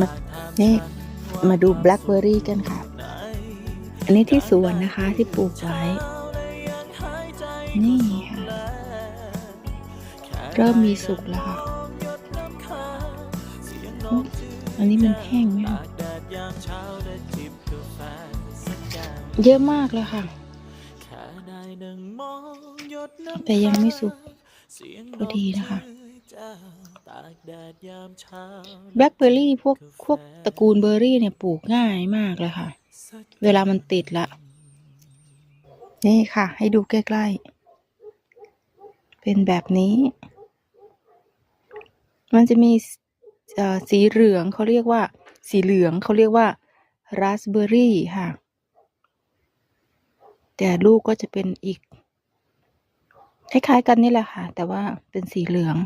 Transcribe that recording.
มานี่มาดูแบล็คเบอร์รี่กันค่ะ อันนี้ที่สวนนะคะที่ปลูกไว้ นี่ค่ะ เริ่มมีสุกแล้วค่ะ อันนี้มันแห้งไหมคะเยอะมากเลยค่ะ แต่ยังไม่สุกพอดีนะคะ แบล็คเบอร์รี่พวกพวกตระกูลเบอร์รี่เนี่ยปลูกง่ายมากเลยค่ะ เวลามันติดละ นี่ค่ะ ให้ดูใกล้ๆ เป็นแบบนี้ มันจะมีสีเหลืองเขาเรียกว่า สีเหลืองเขาเรียกว่าราสเบอร์รี่ค่ะ แต่ลูกก็จะเป็นอีก คล้ายๆกันนี่แหละค่ะ แต่ว่าเป็นสีเหลือง